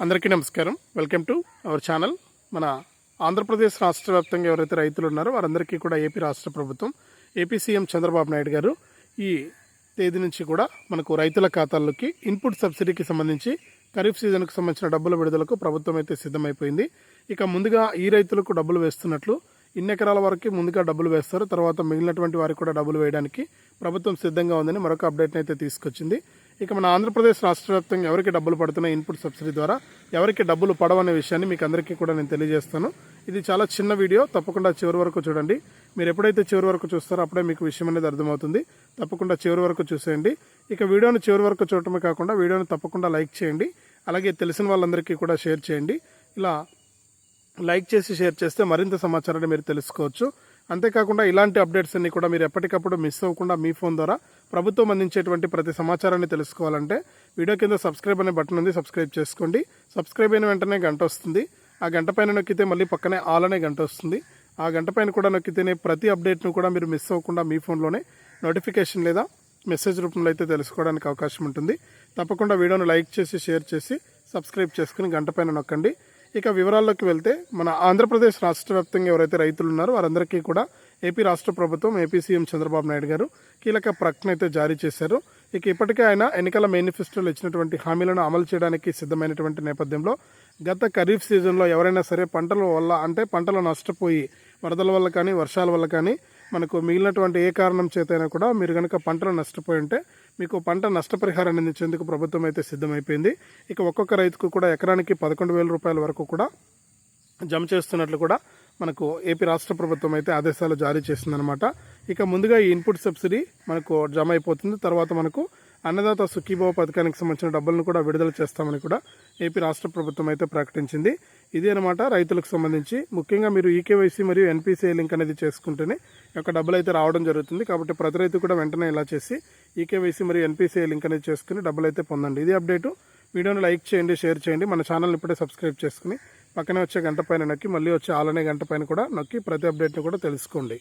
అందరికీ నమస్కారం. Welcome to our channel మన ఆంధ్రప్రదేశ్ రాష్ట్ర వ్యాప్తంగా ఎవరైతే రైతులు ఉన్నారో వారందరికీ కూడా ఏపీ రాష్ట్ర ప్రభుత్వం ఏపీ సీఎం చంద్రబాబు నాయుడు గారు ఈ తేదీ నుంచి కూడా మనకు రైతుల ఖాతాల్లోకి ఇన్పుట్ సబ్సిడీకి సంబంధించి ఖరీఫ్ సీజన్కు సంబంధించిన డబ్బుల విడుదలకు ప్రభుత్వం అయితే సిద్ధమైపోయింది. ఇక ముందుగా ఈ రైతులకు డబ్బులు వేస్తున్నట్లు ఇన్ని ఎకరాల వరకు ముందుగా డబ్బులు వేస్తారు. తర్వాత మిగిలినటువంటి వారికి కూడా డబ్బులు వేయడానికి ప్రభుత్వం సిద్ధంగా ఉందని మరొక అప్డేట్ని అయితే తీసుకొచ్చింది. ఇక మన ఆంధ్రప్రదేశ్ రాష్ట్ర వ్యాప్తంగా ఎవరికి డబ్బులు పడుతున్నాయి ఇన్పుట్ సబ్సిడీ ద్వారా ఎవరికి డబ్బులు పడవనే విషయాన్ని మీకు అందరికీ కూడా నేను తెలియజేస్తాను. ఇది చాలా చిన్న వీడియో తప్పకుండా చివరి వరకు చూడండి. మీరు ఎప్పుడైతే చివరి వరకు చూస్తారో అప్పుడే మీకు విషయం అనేది అర్థమవుతుంది. తప్పకుండా చివరి వరకు చూసేయండి. ఇక వీడియోను చివరి వరకు చూడటమే కాకుండా వీడియోని తప్పకుండా లైక్ చేయండి. అలాగే తెలిసిన వాళ్ళందరికీ కూడా షేర్ చేయండి. ఇలా లైక్ చేసి షేర్ చేస్తే మరింత సమాచారాన్ని మీరు తెలుసుకోవచ్చు. అంతేకాకుండా ఇలాంటి అప్డేట్స్ అన్ని కూడా మీరు ఎప్పటికప్పుడు మిస్ అవ్వకుండా మీ ఫోన్ ద్వారా ప్రభుత్వం అందించేటువంటి ప్రతి సమాచారాన్ని తెలుసుకోవాలంటే వీడియో కింద సబ్స్క్రైబ్ అనే బటన్ ఉంది సబ్స్క్రైబ్ చేసుకోండి. సబ్స్క్రైబ్ అయిన వెంటనే గంట వస్తుంది. ఆ గంట పైన నొక్కితే మళ్ళీ పక్కనే ఆల్ అనే గంట వస్తుంది. ఆ గంట పైన కూడా నొక్కితేనే ప్రతి అప్డేట్ను కూడా మీరు మిస్ అవ్వకుండా మీ ఫోన్లోనే నోటిఫికేషన్ లేదా మెసేజ్ రూపంలో అయితే తెలుసుకోవడానికి అవకాశం ఉంటుంది. తప్పకుండా వీడియోను లైక్ చేసి షేర్ చేసి సబ్స్క్రైబ్ చేసుకుని గంట పైన నొక్కండి. ఇక వివరాల్లోకి వెళ్తే మన ఆంధ్రప్రదేశ్ రాష్ట్ర వ్యాప్తంగా ఎవరైతే రైతులు ఉన్నారో వారందరికీ కూడా ఏపీ రాష్ట్ర ప్రభుత్వం ఏపీ సీఎం చంద్రబాబు నాయుడు గారు కీలక ప్రకటన అయితే జారీ చేశారు. ఇక ఇప్పటికే ఆయన ఎన్నికల మేనిఫెస్టోలో ఇచ్చినటువంటి హామీలను అమలు చేయడానికి సిద్ధమైనటువంటి నేపథ్యంలో గత ఖరీఫ్ సీజన్లో ఎవరైనా సరే పంటల వల్ల అంటే పంటలు నష్టపోయి వరదల వల్ల కానీ వర్షాల వల్ల కానీ మనకు మిగిలినటువంటి ఏ కారణం చేతైనా కూడా మీరు కనుక పంటలు నష్టపోయి ఉంటే మీకు పంట నష్టపరిహారాన్ని అందించేందుకు ప్రభుత్వం అయితే సిద్ధమైపోయింది. ఇక ఒక్కొక్క రైతుకు కూడా ఎకరానికి పదకొండు వేల రూపాయల వరకు కూడా జమ చేస్తున్నట్లు కూడా మనకు ఏపీ రాష్ట్ర ప్రభుత్వం అయితే ఆదేశాలు జారీ చేసిందనమాట ఇక ముందుగా ఈ ఇన్పుట్ సబ్సిడీ మనకు జమ అయిపోతుంది. తర్వాత మనకు అన్నదాత సుఖీభావ పథకానికి సంబంధించిన డబ్బులను కూడా విడుదల చేస్తామని కూడా ఏపీ రాష్ట్ర ప్రభుత్వం అయితే ప్రకటించింది. ఇది అనమాట రైతులకు సంబంధించి. ముఖ్యంగా మీరు ఈకేవైసీ మరియు ఎన్పిసిఐ లింక్ అనేది చేసుకుంటేనే యొక్క డబ్బులు అయితే రావడం జరుగుతుంది. కాబట్టి ప్రతి రైతు కూడా వెంటనే ఇలా చేసి ఈకేవైసీ మరియు ఎన్పిసిఐ లింక్ అనేది చేసుకుని డబ్బులు అయితే పొందండి. ఇది అప్డేటు. వీడియోని లైక్ చేయండి షేర్ చేయండి. మన ఛానల్ని ఇప్పుడే సబ్స్క్రైబ్ చేసుకుని పక్కనే వచ్చే గంట పైన నొక్కి మళ్ళీ వచ్చే ఆలనే గంట పైన కూడా నొక్కి ప్రతి అప్డేట్ని కూడా తెలుసుకోండి.